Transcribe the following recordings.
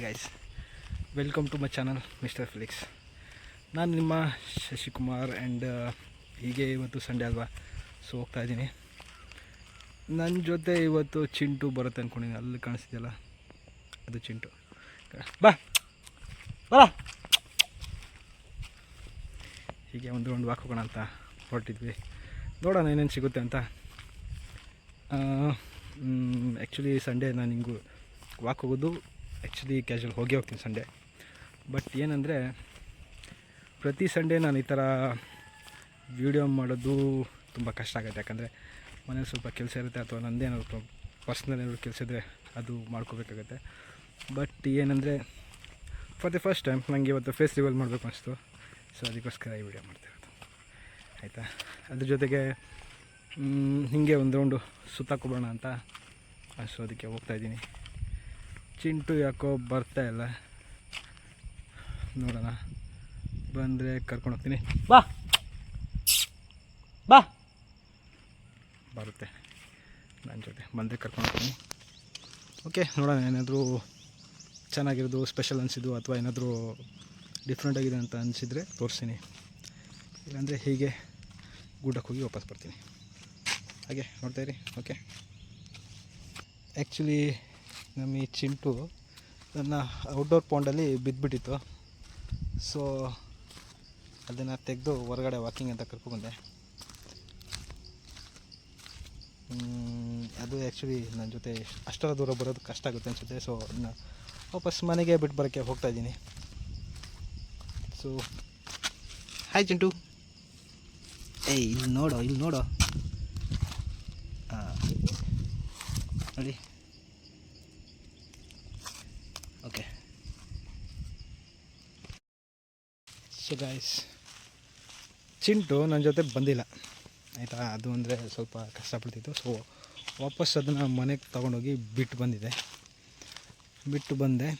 Hi guys welcome to my channel mister Felix ನಾನು ನಿಮ್ಮ Shashikumar and ಹೀಗೆ ಇವತ್ತು ಸಂಡೇ ಅಲ್ವಾ? ಸೊ ಹೋಗ್ತಾ ಇದ್ದೀನಿ. ನನ್ನ ಜೊತೆ ಇವತ್ತು ಚಿಂಟು ಬರುತ್ತೆ ಅಂದ್ಕೊಂಡಿದ್ದೀನಿ ಅಲ್ಲಿ ಕಾಣಿಸ್ತಿದೆಯಲ್ಲ? ಅದು ಚಿಂಟು. ಬಾ. ಬಾ. ಹೀಗೆ ಒಂದು ರೌಂಡ್ ವಾಕ್ ಹೋಗೋಣ ಅಂತ ಹೊರಟಿದ್ವಿ. ನೋಡೋಣ ಏನೇನು ಸಿಗುತ್ತೆ ಅಂತ. ಆ್ಯಕ್ಚುಲಿ ಸಂಡೇ ನಾನು ಹಿಂಗೂ ವಾಕ್ ಹೋಗೋದು ಆ್ಯಕ್ಚುಲಿ ಕ್ಯಾಶುವಲ್ ಹೋಗಿ ಹೋಗ್ತೀನಿ ಸಂಡೇ ಬಟ್ ಏನಂದರೆ, ಪ್ರತಿ ಸಂಡೇ ನಾನು ಈ ಥರ ವೀಡಿಯೋ ಮಾಡೋದು ತುಂಬ ಕಷ್ಟ ಆಗುತ್ತೆ. ಯಾಕಂದರೆ, ಮನೇಲಿ ಸ್ವಲ್ಪ ಕೆಲಸ ಇರುತ್ತೆ ಅಥವಾ ನಂದೇನಾದ್ರು ಪರ್ಸ್ನಲ್ ಏನಾದ್ರು ಕೆಲಸ ಇದ್ದರೆ ಅದು ಮಾಡ್ಕೋಬೇಕಾಗತ್ತೆ. ಬಟ್ ಏನಂದರೆ ಫಾರ್ ದಿ ಫಸ್ಟ್ ಟೈಮ್ ನನಗೆ ಇವತ್ತು ಫೇಸ್ ರಿವಲ್ ಮಾಡಬೇಕು ಅನಿಸ್ತು. ಸೊ ಅದಕ್ಕೋಸ್ಕರ ಈ ವಿಡಿಯೋ ಮಾಡ್ತಿರೋದು ಆಯಿತಾ? ಅದ್ರ ಜೊತೆಗೆ ಹೀಗೆ ಒಂದು ರೌಂಡು ಸುತ್ತಾಕೊಬೋಣ ಅಂತ. ಸೊ ಅದಕ್ಕೆ ಹೋಗ್ತಾ ಇದ್ದೀನಿ. ಚಿಂಟು ಯಾಕೋ ಬರ್ತಾ ಇಲ್ಲ. ನೋಡೋಣ. ಬಂದರೆ ಕರ್ಕೊಂಡು ಹೋಗ್ತೀನಿ. ಬಾ. ಬಾ. ಬರುತ್ತೆ. ನನ್ನ ಜೊತೆ ಬಂದರೆ ಕರ್ಕೊಂಡು ಹೋಗ್ತೀನಿ. ಓಕೆ ನೋಡೋಣ ಏನಾದರೂ ಚೆನ್ನಾಗಿರೋದು ಸ್ಪೆಷಲ್ ಅನಿಸಿದ್ದು ಅಥವಾ ಏನಾದರೂ ಡಿಫ್ರೆಂಟ್ ಆಗಿದೆ ಅಂತ ಅನಿಸಿದರೆ ತೋರಿಸ್ತೀನಿ. ಇಲ್ಲಾಂದರೆ ಹೀಗೆ ಗುಡ್ಡಕ್ಕೆ ಹೋಗಿ ವಾಪಸ್ ಬರ್ತೀನಿ. ಹಾಗೆ ನೋಡ್ತಾಯಿರಿ ಓಕೆ ಆ್ಯಕ್ಚುಲಿ ನಮ್ಮ ಈ ಚಿಂಟು ನನ್ನ ಔಟ್ಡೋರ್ ಪೌಂಡಲ್ಲಿ ಬಿದ್ದುಬಿಟ್ಟಿತ್ತು ಸೊ ಅದನ್ನು ತೆಗೆದು ಹೊರಗಡೆ ವಾಕಿಂಗ್ ಅಂತ ಕರ್ಕೊಂಡ್ಬಂದೆ. ಅದು ಆ್ಯಕ್ಚುಲಿ ನನ್ನ ಜೊತೆ ಅಷ್ಟರ ದೂರ ಬರೋದು ಕಷ್ಟ ಆಗುತ್ತೆ ಅನಿಸುತ್ತೆ. ಸೊ ಅದನ್ನ ವಾಪಸ್ ಮನೆಗೆ ಬಿಟ್ಟು ಬರೋಕ್ಕೆ ಹೋಗ್ತಾ ಇದ್ದೀನಿ. So hi Chintu. ಏಯ್, ಇಲ್ಲಿ ನೋಡೋ ಇಲ್ಲಿ ನೋಡೋ. ಹಾಂ ನೋಡಿ ಓಕೆ ಸೊ ಗಾಯ್ಸ್ ಚಿಂಟು ನನ್ನ ಜೊತೆ ಬಂದಿಲ್ಲ. ಆಯಿತಾ? ಅದು ಅಂದರೆ ಸ್ವಲ್ಪ ಕಷ್ಟಪಡ್ತಿತ್ತು. ಸೊ ವಾಪಸ್ ಅದನ್ನು ಮನೆಗೆ ತೊಗೊಂಡೋಗಿ ಬಿಟ್ಟು ಬಂದಿದೆ. ಬಿಟ್ಟು ಬಂದೆ.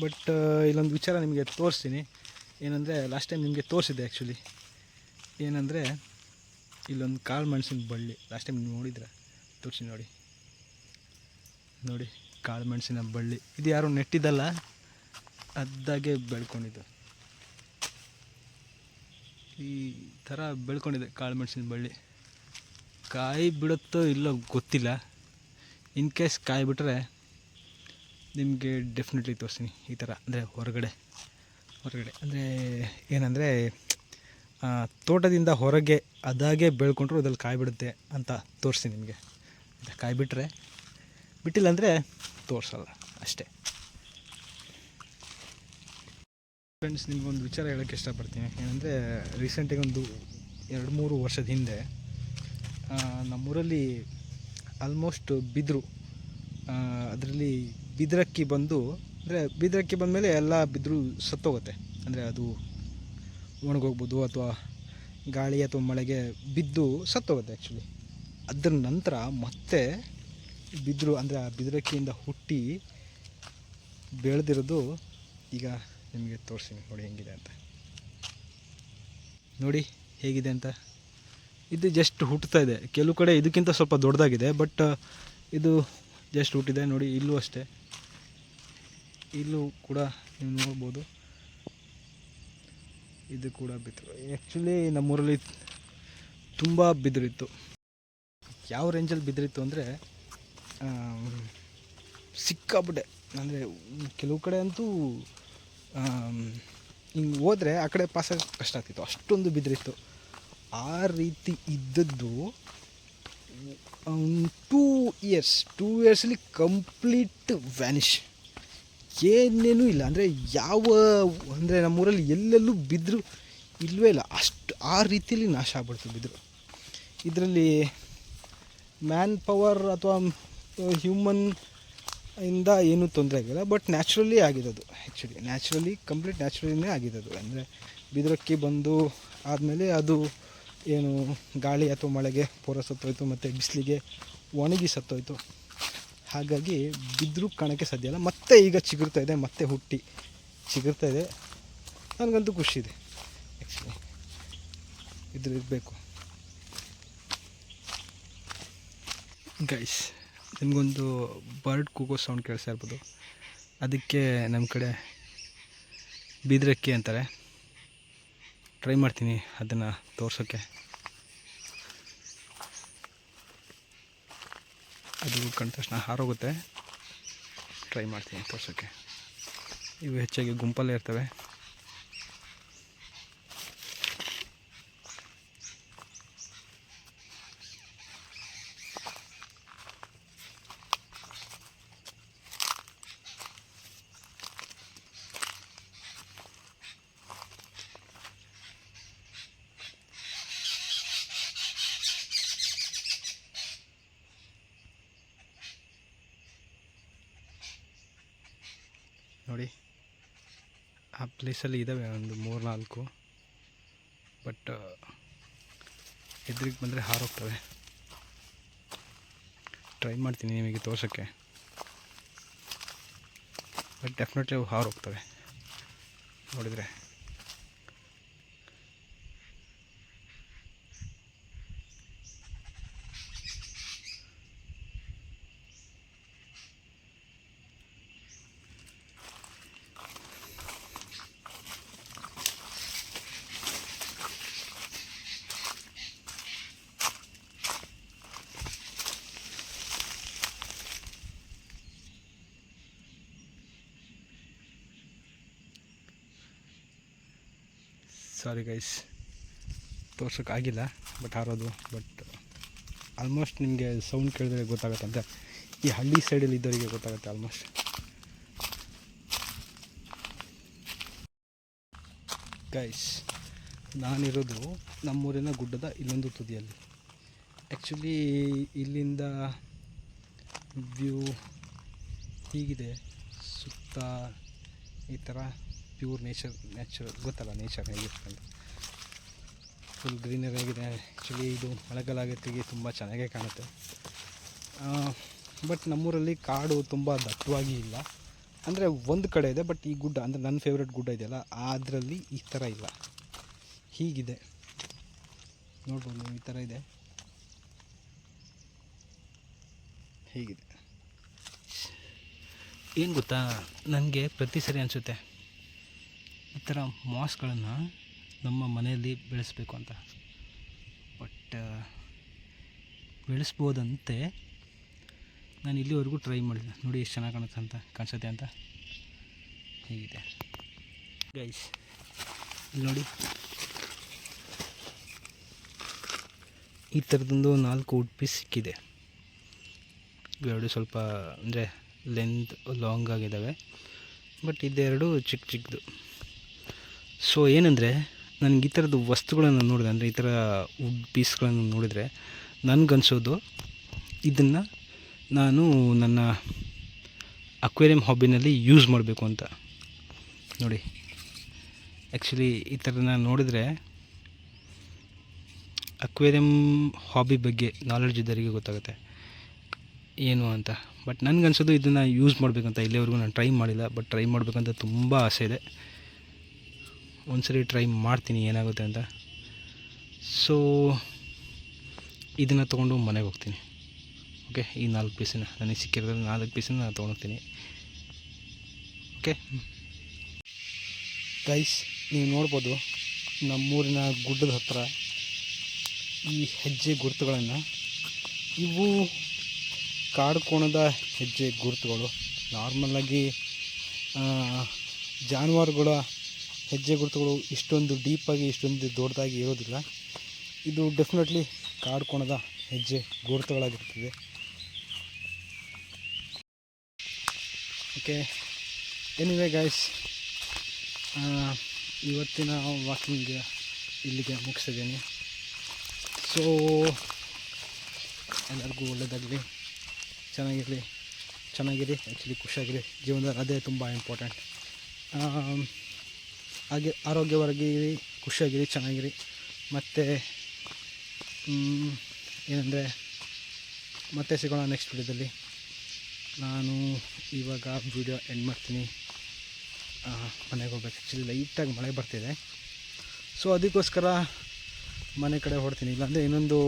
ಬಟ್ ಇಲ್ಲೊಂದು ವಿಚಾರ ನಿಮಗೆ ತೋರಿಸ್ತೀನಿ. ಏನಂದರೆ ಲಾಸ್ಟ್ ಟೈಮ್ ನಿಮಗೆ ತೋರಿಸಿದೆ ಆ್ಯಕ್ಚುಲಿ ಏನಂದರೆ, ಇಲ್ಲೊಂದು ಕಾಳು ಮೆಣಸಿನ ಬಳ್ಳಿ. ಲಾಸ್ಟ್ ಟೈಮ್ ನೀವು ನೋಡಿದ್ರೆ? ತೋರಿಸಿ ನೋಡಿ. ನೋಡಿ, ಕಾಳು ಮೆಣಸಿನ ಬಳ್ಳಿ. ಇದು ಯಾರು ನೆಟ್ಟಿದ್ದಲ್ಲ? ಅದಾಗೆ ಬೆಳ್ಕೊಂಡಿದ್ದು. ಈ ಥರ ಬೆಳ್ಕೊಂಡಿದೆ ಕಾಳು ಮೆಣಸಿನ ಬಳ್ಳಿ. ಕಾಯಿ ಬಿಡುತ್ತೋ ಇಲ್ಲೋ ಗೊತ್ತಿಲ್ಲ. ಇನ್ ಕೇಸ್ ಕಾಯಿ ಬಿಟ್ಟರೆ ನಿಮಗೆ ಡೆಫಿನೆಟ್ಲಿ ತೋರಿಸ್ತೀನಿ ಈ ಥರ ಅಂದರೆ ಹೊರಗಡೆ. ಹೊರಗಡೆ ಅಂದರೆ ಏನಂದರೆ ತೋಟದಿಂದ ಹೊರಗೆ ಅದಾಗೆ ಬೆಳ್ಕೊಂಡ್ರು ಅದ್ರಲ್ಲಿ ಕಾಯಿ ಬಿಡುತ್ತೆ ಅಂತ ತೋರಿಸ್ತೀನಿ ನಿಮಗೆ. ಕಾಯಿ ಬಿಟ್ಟರೆ ಬಿಟ್ಟಿಲ್ಲ ಅಂದರೆ ತೋರಿಸಲ್ಲ ಅಷ್ಟೇ. ಫ್ರೆಂಡ್ಸ್ ನಿಮ್ಗೊಂದು ವಿಚಾರ ಹೇಳೋಕ್ಕೆ ಇಷ್ಟಪಡ್ತೀನಿ. ಏನಂದರೆ ರೀಸೆಂಟಾಗಿ ಒಂದು ಎರಡು ಮೂರು ವರ್ಷದ ಹಿಂದೆ ನಮ್ಮೂರಲ್ಲಿ ಆಲ್ಮೋಸ್ಟ್ ಬಿದ್ರು. ಅದರಲ್ಲಿ ಬಿದ್ರಕ್ಕಿ ಬಂದು, ಅಂದರೆ ಬಿದ್ರಕ್ಕಿ ಬಂದಮೇಲೆ ಎಲ್ಲ ಬಿದ್ರು ಸತ್ತೋಗುತ್ತೆ. ಅಂದರೆ ಅದು ಒಣಗೋಗ್ಬೋದು ಅಥವಾ ಗಾಳಿ ಅಥವಾ ಮಳೆಗೆ ಬಿದ್ದು ಸತ್ತೋಗುತ್ತೆ ಆ್ಯಕ್ಚುಲಿ ಅದ್ರ ನಂತರ ಮತ್ತೆ ಬಿದ್ರು, ಅಂದರೆ ಆ ಬಿದ್ರಕ್ಕಿಯಿಂದ ಹುಟ್ಟಿ ಬೆಳೆದಿರೋದು ಈಗ ನಿಮಗೆ ತೋರಿಸ್ತೀನಿ. ನೋಡಿ ಹೆಂಗಿದೆ ಅಂತ. ನೋಡಿ ಹೇಗಿದೆ ಅಂತ. ಇದು ಜಸ್ಟ್ ಹುಟ್ಟುತ್ತಾ ಇದೆ. ಕೆಲವು ಕಡೆ ಇದಕ್ಕಿಂತ ಸ್ವಲ್ಪ ದೊಡ್ಡದಾಗಿದೆ ಬಟ್ ಇದು ಜಸ್ಟ್ ಹುಟ್ಟಿದೆ. ನೋಡಿ ಇಲ್ಲೂ ಅಷ್ಟೇ. ಇಲ್ಲೂ ಕೂಡ ನೀವು ನೋಡ್ಬೋದು. ಇದು ಕೂಡ ಬಿದ್ದರು ಆ್ಯಕ್ಚುಲಿ ನಮ್ಮೂರಲ್ಲಿ ತುಂಬ ಬಿದಿರಿತ್ತು. ಯಾವ ರೇಂಜಲ್ಲಿ ಬಿದಿರಿತ್ತು ಅಂದರೆ ಸಿಕ್ಕಾಬಿಟ್ಟೆ ಅಂದರೆ ಕೆಲವು ಕಡೆ ಅಂತೂ ಹಿಂಗೆ ಹೋದರೆ ಆ ಕಡೆ ಪಾಸ್ ಆಗೋಕ್ಕೆ ಕಷ್ಟ ಆಗ್ತಿತ್ತು. ಅಷ್ಟೊಂದು ಬಿದ್ದಿತ್ತು. ಆ ರೀತಿ ಇದ್ದದ್ದು ಟೂ ಇಯರ್ಸ್ ಟೂ ಇಯರ್ಸಲ್ಲಿ ಕಂಪ್ಲೀಟ್ ವ್ಯಾನಿಷ್ ಏನೇನೂ ಇಲ್ಲ. ಅಂದರೆ ಯಾವ, ಅಂದರೆ ನಮ್ಮೂರಲ್ಲಿ ಎಲ್ಲೆಲ್ಲೂ ಬಿದ್ದರು ಇಲ್ಲವೇ ಇಲ್ಲ. ಅಷ್ಟು, ಆ ರೀತಿಯಲ್ಲಿ ನಾಶ ಆಗ್ಬಿಡ್ತು ಬಿದ್ದರು ಇದರಲ್ಲಿ ಮ್ಯಾನ್ ಪವರ್ ಅಥವಾ ಹ್ಯೂಮನ್ ಇಂದ ಏನೂ ತೊಂದರೆ ಆಗಿಲ್ಲ ಬಟ್ ನ್ಯಾಚುರಲಿ ಆಗಿರೋದು ಆ್ಯಕ್ಚುಲಿ ನ್ಯಾಚುರಲಿ ಕಂಪ್ಲೀಟ್ ನ್ಯಾಚುರಲಿನೇ ಅದು ಅಂದರೆ ಬಿದಿರಕ್ಕಿ ಬಂದು ಆದಮೇಲೆ ಅದು ಏನು ಗಾಳಿ ಅಥವಾ ಮಳೆಗೆ ಪೂರ ಸತ್ತೋಯ್ತು, ಮತ್ತು ಬಿಸಿಲಿಗೆ ಒಣಗಿ ಸತ್ತೋಯ್ತು. ಹಾಗಾಗಿ ಬಿದ್ದರೂ ಕಾಣೋಕ್ಕೆ ಸಾಧ್ಯ ಇಲ್ಲ. ಮತ್ತೆ ಈಗ ಚಿಗುರ್ತಾ ಇದೆ, ಮತ್ತೆ ಹುಟ್ಟಿ ಚಿಗುರ್ತಾ ಇದೆ. ನನಗಂತೂ ಖುಷಿ ಇದೆ ಆ್ಯಕ್ಚುಲಿ ಇದ್ರ ಇರಬೇಕು. ಗೈಸ್ ನಿಮಗೊಂದು ಬರ್ಡ್ ಕೂಗೋ ಸೌಂಡ್ ಕೇಳಿಸ್ತಾ ಇರ್ಬೋದು. ಅದಕ್ಕೆ ನಮ್ಮ ಕಡೆ ಬೀದ್ರಕ್ಕಿ ಅಂತಾರೆ. ಟ್ರೈ ಮಾಡ್ತೀನಿ ಅದನ್ನು ತೋರ್ಸೋಕ್ಕೆ ಅದು ಕಂಡ ತಕ್ಷಣ ಹಾರೋಗುತ್ತೆ. ಟ್ರೈ ಮಾಡ್ತೀನಿ ತೋರ್ಸೋಕ್ಕೆ ಇವು ಹೆಚ್ಚಾಗಿ ಗುಂಪಲ್ಲೇ ಇರ್ತವೆ. ನೋಡಿ. ಆ ಪ್ಲೇಸಲ್ಲಿ ಇದ್ದಾವೆ ಒಂದು ಮೂರು ನಾಲ್ಕು ಬಟ್ ಎದುರಿಗೆ ಬಂದರೆ ಹಾರೋಗ್ತವೆ. ಟ್ರೈ ಮಾಡ್ತೀನಿ ನಿಮಗೆ ತೋರ್ಸೋಕ್ಕೆ. ಬಟ್ ಡೆಫಿನೆಟ್ಲಿ ಅವು ಹಾರೋಗ್ತವೆ. ನೋಡಿದರೆ. ಸಾರಿ ಗೈಸ್ ತೋರ್ಸೋಕ್ಕಾಗಿಲ್ಲ ಬಟ್ ಹಾರೋದು ಬಟ್ ಆಲ್ಮೋಸ್ಟ್ ನಿಮಗೆ ಸೌಂಡ್ ಕೇಳಿದ್ರೆ ಗೊತ್ತಾಗುತ್ತಂತೆ. ಈ ಹಳ್ಳಿ ಸೈಡಲ್ಲಿ ಇದ್ದವರಿಗೆ ಗೊತ್ತಾಗುತ್ತೆ ಆಲ್ಮೋಸ್ಟ್ ಗೈಸ್ ನಾನಿರೋದು ನಮ್ಮೂರಿನ ಗುಡ್ಡದ ಇನ್ನೊಂದು ತುದಿಯಲ್ಲಿ. ಆ್ಯಕ್ಚುಲಿ ಇಲ್ಲಿಂದ ವ್ಯೂ ಹೀಗಿದೆ, ಸುತ್ತ ಈ ಥರ ಪ್ಯೂರ್ ನೇಚರ್ ನ್ಯಾಚುರಲ್ ಗೊತ್ತಲ್ಲ ನೇಚರ್ ಹೇಗಿರುತ್ತೆ ಅಂತ. ಫುಲ್ ಗ್ರೀನರಿ ಆಗಿದೆ. ಆ್ಯಕ್ಚುಲಿ ಇದು ಮಳೆಗಾಲ ತುಂಬ ಚೆನ್ನಾಗೇ ಕಾಣುತ್ತೆ. ಬಟ್ ನಮ್ಮೂರಲ್ಲಿ ಕಾಡು ತುಂಬ ದಟ್ಟವಾಗಿ ಇಲ್ಲ. ಅಂದರೆ ಒಂದು ಕಡೆ ಇದೆ ಬಟ್ ಈ ಗುಡ್ಡ, ಅಂದರೆ ನನ್ನ ಫೇವ್ರೆಟ್ ಗುಡ್ಡ ಇದೆಯಲ್ಲ ಅದರಲ್ಲಿ ಈ ಥರ ಇಲ್ಲ. ಹೀಗಿದೆ. ನೋಡ್ಬೋದು ನೀವು ಈ ಥರ ಇದೆ. ಹೀಗಿದೆ. ಏನು ಗೊತ್ತಾ? ನನಗೆ ಪ್ರತಿ ಸರಿ ಅನಿಸುತ್ತೆ. ಈ ಥರ ಮಾಸ್ಗಳನ್ನು ನಮ್ಮ ಮನೆಯಲ್ಲಿ ಬೆಳೆಸಬೇಕು ಅಂತ. ಬಟ್ ಬೆಳೆಸ್ಬೋದಂತೆ ನಾನು ಇಲ್ಲಿವರೆಗೂ ಟ್ರೈ ಮಾಡಿದೆ ನೋಡಿ ಎಷ್ಟು ಚೆನ್ನಾಗಿ ಕಾಣುತ್ತೆ ಅಂತ, ಕಾಣಿಸುತ್ತೆ ಅಂತ. ಹೀಗಿದೆ. ಗೈಸ್ ಇಲ್ಲಿ ನೋಡಿ. ಈ ಥರದೊಂದು ನಾಲ್ಕು ವುಡ್ ಪೀಸ್ ಸಿಕ್ಕಿದೆ. ಇವೆರಡು ಸ್ವಲ್ಪ, ಅಂದರೆ ಲೆಂತ್ ಲಾಂಗ್ ಆಗಿದ್ದಾವೆ. ಬಟ್ ಇದೆರಡು ಚಿಕ್ಕ ಚಿಕ್ಕದು ಸೊ ಏನಂದರೆ, ನನಗೆ ಈ ಥರದ್ದು ವಸ್ತುಗಳನ್ನು ನೋಡಿದೆ, ಅಂದರೆ ಈ ಥರ ವುಡ್ ಪೀಸ್ಗಳನ್ನು ನೋಡಿದರೆ ನನಗನ್ಸೋದು ಇದನ್ನು ನಾನು ನನ್ನ ಅಕ್ವೇರಿಯಂ ಹಾಬಿನಲ್ಲಿ ಯೂಸ್ ಮಾಡಬೇಕು ಅಂತ. ನೋಡಿ ಆ್ಯಕ್ಚುಲಿ ಈ ಥರನ ನೋಡಿದರೆ ಅಕ್ವೇರಿಯಂ ಹಾಬಿ ಬಗ್ಗೆ ನಾಲೆಡ್ಜ್ ಇದ್ದವರಿಗೆ ಗೊತ್ತಾಗುತ್ತೆ. ಏನು ಅಂತ. ಬಟ್ ನನಗನ್ಸೋದು ಇದನ್ನು ಯೂಸ್ ಮಾಡಬೇಕಂತ ಇಲ್ಲಿವರೆಗೂ ನಾನು ಟ್ರೈ ಮಾಡಿಲ್ಲ ಬಟ್ ಟ್ರೈ ಮಾಡಬೇಕಂತ ತುಂಬ ಆಸೆ ಇದೆ. ಒಂದ್ಸರಿ ಟ್ರೈ ಮಾಡ್ತೀನಿ, ಏನಾಗುತ್ತೆ ಅಂತ. ಸೊ ಇದನ್ನು ತೊಗೊಂಡು ಮನೆಗೆ ಹೋಗ್ತೀನಿ. ಓಕೆ ಈ ನಾಲ್ಕು ಪೀಸನ್ನ ನನಗೆ ಸಿಕ್ಕಿರೋದ್ರಲ್ಲಿ ನಾಲ್ಕು ಪೀಸನ್ನ ನಾನು ತೊಗೊಳ್ತೀನಿ ಓಕೆ ಗೈಸ್ ನೀವು ನೋಡ್ಬೋದು, ನಮ್ಮೂರಿನ ಗುಡ್ಡದ ಹತ್ರ ಈ ಹೆಜ್ಜೆ ಗುರುತುಗಳನ್ನು, ಇವು ಕಾಡು ಕೋಣದ ಹೆಜ್ಜೆ ಗುರುತುಗಳು. ನಾರ್ಮಲಾಗಿ ಜಾನುವಾರುಗಳ ಹೆಜ್ಜೆ ಗುರುತುಗಳು ಇಷ್ಟೊಂದು ಡೀಪಾಗಿ ಇಷ್ಟೊಂದು ದೊಡ್ಡದಾಗಿ ಇರೋದಿಲ್ಲ. ಇದು ಡೆಫಿನೆಟ್ಲಿ ಕಾಡು ಕೋಣದ ಹೆಜ್ಜೆ ಗುರುತುಗಳಾಗಿರ್ತದೆ ಓಕೆ ಎನಿವೇ ಗಾಯ್ಸ್ ಇವತ್ತಿನ ವಾಕಿಂಗ್ ಇಲ್ಲಿಗೆ ಮುಗಿಸಿದ್ದೀನಿ. ಸೊ ಎಲ್ಲರಿಗೂ ಒಳ್ಳೆಯದಾಗಲಿ, ಚೆನ್ನಾಗಿರಲಿ, ಚೆನ್ನಾಗಿರಿ ಆ್ಯಕ್ಚುಲಿ ಖುಷಿಯಾಗಿರಿ. ಜೀವನದಲ್ಲಿ ಅದೇ ತುಂಬ ಇಂಪಾರ್ಟೆಂಟ್ ಹಾಗೆ ಆರೋಗ್ಯವಾಗಿರಿ, ಖುಷಿಯಾಗಿರಿ, ಚೆನ್ನಾಗಿರಿ. ಮತ್ತು ಏನಂದರೆ, ಮತ್ತೆ ಸಿಗೋಣ ನೆಕ್ಸ್ಟ್ ವಿಡಿಯೋದಲ್ಲಿ. ನಾನು ಇವಾಗ ವಿಡಿಯೋ ಎಂಡ್ ಮಾಡ್ತೀನಿ. ಮನೆಗೆ ಹೋಗ್ಬೇಕು. ಆ್ಯಕ್ಚುಲಿ ಲೈಟಾಗಿ ಮಳೆ ಬರ್ತಿದೆ. ಸೊ ಅದಕ್ಕೋಸ್ಕರ ಮನೆ ಕಡೆ ಹೊಡ್ತೀನಿ ಇಲ್ಲಾಂದರೆ ಇನ್ನೊಂದು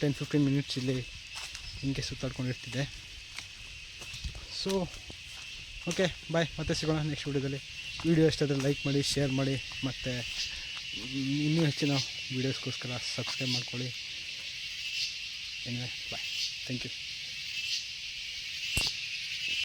ಟೆನ್ ಫಿಫ್ಟೀನ್ ಮಿನಿಟ್ಸ್ ಇಲ್ಲಿ ಹಿಂಗೆ ಸುತ್ತಾಡ್ಕೊಂಡಿರ್ತಿದ್ದೆ ಸೊ ಓಕೆ ಬಾಯ್ ಮತ್ತೆ ಸಿಗೋಣ ನೆಕ್ಸ್ಟ್ ವೀಡಿಯೋದಲ್ಲಿ. ವೀಡಿಯೋ ಇಷ್ಟಾದರೆ ಲೈಕ್ ಮಾಡಿ, ಶೇರ್ ಮಾಡಿ, ಮತ್ತು ಇನ್ನೂ ಹೆಚ್ಚಿನ ವೀಡಿಯೋಸ್ಗೋಸ್ಕರ ಸಬ್ಸ್ಕ್ರೈಬ್ ಮಾಡ್ಕೊಳ್ಳಿ. Anyway bye thank you